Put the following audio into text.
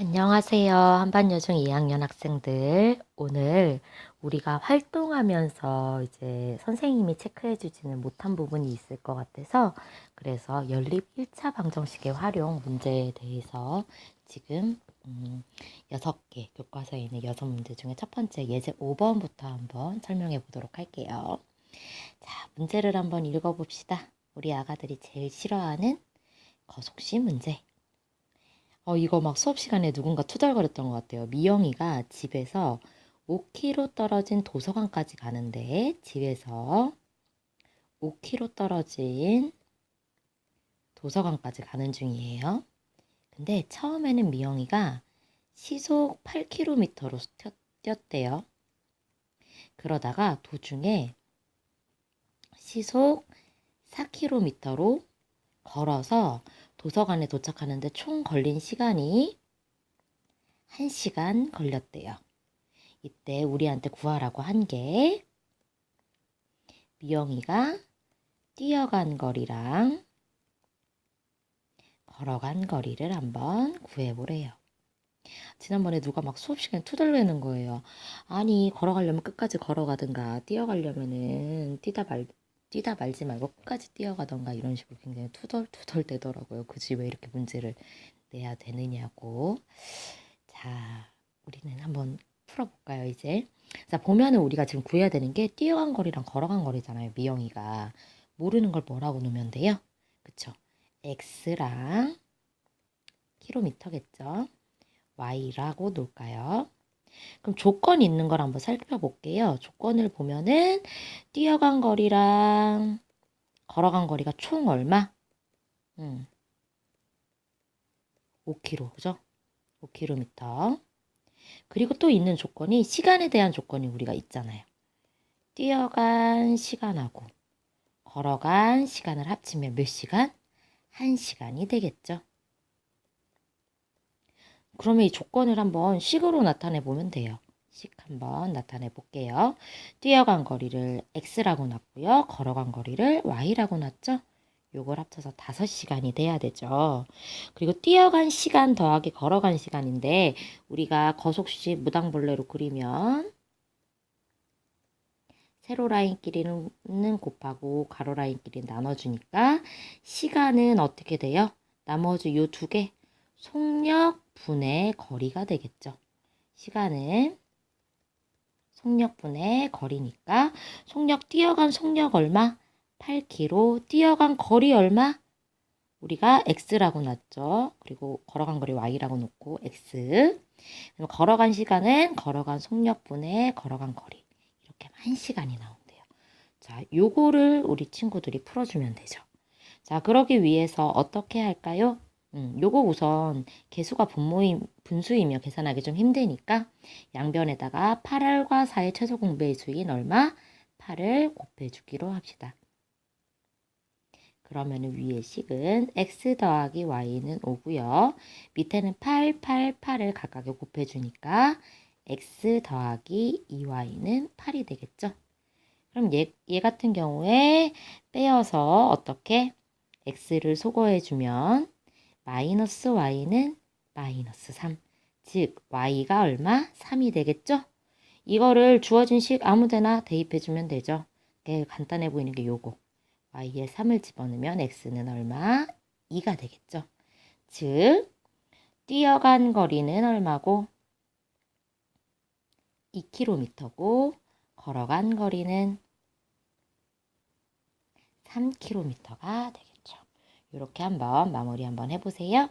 안녕하세요. 한반여중 2학년 학생들. 오늘 우리가 활동하면서 이제 선생님이 체크해 주지는 못한 부분이 있을 것 같아서 그래서 연립 1차 방정식의 활용 문제에 대해서 지금 음, 6개 교과서에 있는 6문제 중에 첫 번째 예제 5번부터 한번 설명해 보도록 할게요. 자, 문제를 한번 읽어 봅시다. 우리 아가들이 제일 싫어하는 거속시 문제. 어, 이거 막 수업 시간에 누군가 투덜거렸던 것 같아요. 미영이가 집에서 5km 떨어진 도서관까지 가는데 집에서 5km 떨어진 도서관까지 가는 중이에요. 근데 처음에는 미영이가 시속 8km로 뛰었대요. 그러다가 도중에 시속 4km로 걸어서 도서관에 도착하는데 총 걸린 시간이 1시간 걸렸대요. 이때 우리한테 구하라고 한 게 미영이가 뛰어간 거리랑 걸어간 거리를 한번 구해보래요. 지난번에 누가 막 수업 시간에 투덜대는 거예요. 아니 걸어가려면 끝까지 걸어가든가 뛰어가려면은 뛰다 말 뛰다 말지 말고 끝까지 뛰어가던가 이런 식으로 굉장히 투덜투덜 대더라고요. 굳이 왜 이렇게 문제를 내야 되느냐고. 자, 우리는 한번 풀어볼까요, 이제? 자, 보면은 우리가 지금 구해야 되는 게 뛰어간 거리랑 걸어간 거리잖아요, 미영이가. 모르는 걸 뭐라고 놓으면 돼요? 그쵸? x랑 킬로미터겠죠? y라고 놓을까요? 그럼 조건이 있는 걸 한번 살펴볼게요. 조건을 보면은 뛰어간 거리랑 걸어간 거리가 총 얼마? 음. 5km, 그죠? 5km. 그리고 또 있는 조건이 시간에 대한 조건이 우리가 있잖아요. 뛰어간 시간하고 걸어간 시간을 합치면 몇 시간? 1시간이 되겠죠. 그러면 이 조건을 한번 식으로 나타내 보면 돼요. 식 한번 나타내 볼게요. 뛰어간 거리를 x라고 놨고요. 걸어간 거리를 y라고 놨죠. 요걸 합쳐서 5시간이 돼야 되죠. 그리고 뛰어간 시간 더하기 걸어간 시간인데 우리가 거속시 무당벌레로 그리면 세로 라인끼리는 곱하고 가로 라인끼리 나눠주니까 시간은 어떻게 돼요? 나머지 요 두 개 속력 분의 거리가 되겠죠. 시간은 속력분의 거리니까 속력 뛰어간 속력 얼마? 8km 뛰어간 거리 얼마? 우리가 x라고 놨죠. 그리고 걸어간 거리 y라고 놓고 x. 그럼 걸어간 시간은 걸어간 속력분의 걸어간 거리. 이렇게 한 시간이 나온대요. 자, 요거를 우리 친구들이 풀어주면 되죠. 자, 그러기 위해서 어떻게 할까요? 음, 요거 우선 개수가 분모임, 분수이며 계산하기 좀 힘드니까 양변에다가 8알과 4의 최소 공배의 수인 얼마? 8을 곱해주기로 합시다. 그러면 위에 식은 x 더하기 y는 5고요. 밑에는 8, 8, 8을 각각에 곱해주니까 x 더하기 2y는 8이 되겠죠. 그럼 얘, 얘 같은 경우에 빼어서 어떻게 x를 소거해주면 마이너스 y는 마이너스 3. 즉 y가 얼마? 3이 되겠죠? 이거를 주어진 식 아무데나 대입해주면 되죠. 간단해 보이는 게 요거. y에 3을 집어넣으면 x는 얼마? 2가 되겠죠. 즉 뛰어간 거리는 얼마고? 2km고 걸어간 거리는 3km가 되겠죠. 이렇게 한번 마무리 한번 해보세요.